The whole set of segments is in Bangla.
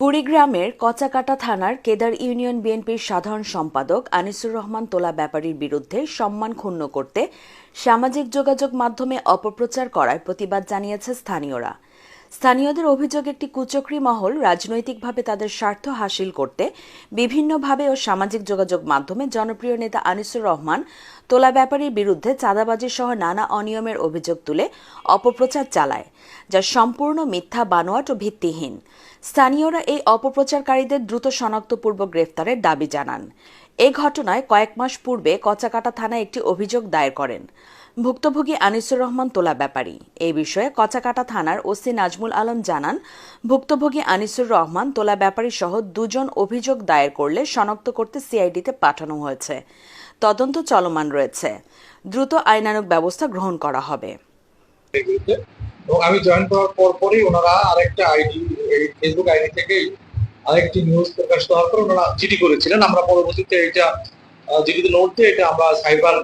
কুড়িগ্রামের কচাকাটা থানার কেদার ইউনিয়ন বিএনপির সাধারণ সম্পাদক আনিসুর রহমান তোলা ব্যাপারীর বিরুদ্ধে সম্মান ক্ষুণ্ণ করতে সামাজিক যোগাযোগ মাধ্যমে অপপ্রচার করায় প্রতিবাদ জানিয়েছে স্থানীয়রা। স্থানীয়দের অভিযোগ, একটি কুচক্রী মহল রাজনৈতিকভাবে তাদের স্বার্থ হাসিল করতে বিভিন্নভাবে ও সামাজিক যোগাযোগ মাধ্যমে জনপ্রিয় নেতা আনিসুর রহমান তোলা ব্যাপারীর বিরুদ্ধে চাঁদাবাজি সহ নানা অনিয়মের অভিযোগ তুলে অপপ্রচার চালায়, যা সম্পূর্ণ মিথ্যা, বানোয়াট ও ভিত্তিহীন। স্থানীয়রা এই অপপ্রচারকারীদের দ্রুত শনাক্তপূর্বক গ্রেফতারের দাবি জানান। এ ঘটনায় কয়েক মাস পূর্বে কচাকাটা থানায় একটি অভিযোগ দায়ের করেন। ভুক্তভোগী আনিসুর রহমান তোলা ব্যাপারী। এই বিষয়ে কচাকাটা থানার ওসি নাজমুল আলম জানান, ভুক্তভোগী আনিসুর রহমান তোলা ব্যাপারী সহ দুজন অভিযোগ দায়ের করলে শনাক্ত করতে সিআইডিতে পাঠানো হয়েছে। তদন্ত চলমান রয়েছে। দ্রুত আইনানুগ ব্যবস্থা গ্রহণ করা হবে। আমি জয়েন করার পর পরই ওনারা আরেকটা আইডি ফেসবুক আইডি থেকেই আরেকটি নিউজ প্রকাশ হওয়ার পর ওনারা জিডি করেছিলেন। আমরা পরবর্তীতে এটা জিডিতে নোট দিয়ে এটা আমরা সাইবার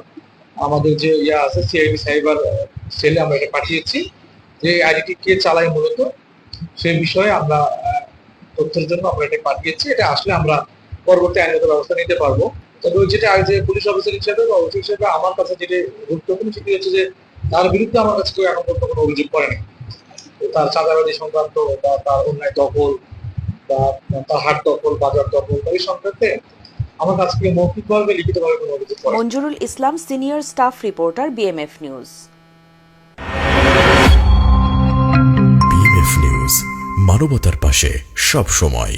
আমাদের যে ইয়া আছে, সিআইডি সাইবার সেলে আমরা এটা পাঠিয়েছি যে আইডিটি কে চালায় মূলত সেই বিষয়ে আমরা তথ্যের জন্য আমরা এটা পাঠিয়েছি। এটা আসলে আমরা পরবর্তী আইনগত ব্যবস্থা নিতে পারব। তবে যেটা যে পুলিশ অফিসার হিসেবে বা ওসি হিসেবে আমার কাছে যেটা গুরুত্বপূর্ণ, সেটি হচ্ছে যে তার বিরুদ্ধে আমার কাছে কেউ এখন পর্যন্ত কোনো অভিযোগ করেনি। তার চাঁদাবাজি সংক্রান্ত বা তার অন্যায় দখল বা তার হাট দখল, বাজার দখল, এই সংক্রান্তে আমার কাছ থেকে মৌখিকভাবে লিখিতভাবে কোনো অভিযোগ করে Manjurul Islam senior staff reporter BMF news. BMF news মানবতার পাশে সব সময়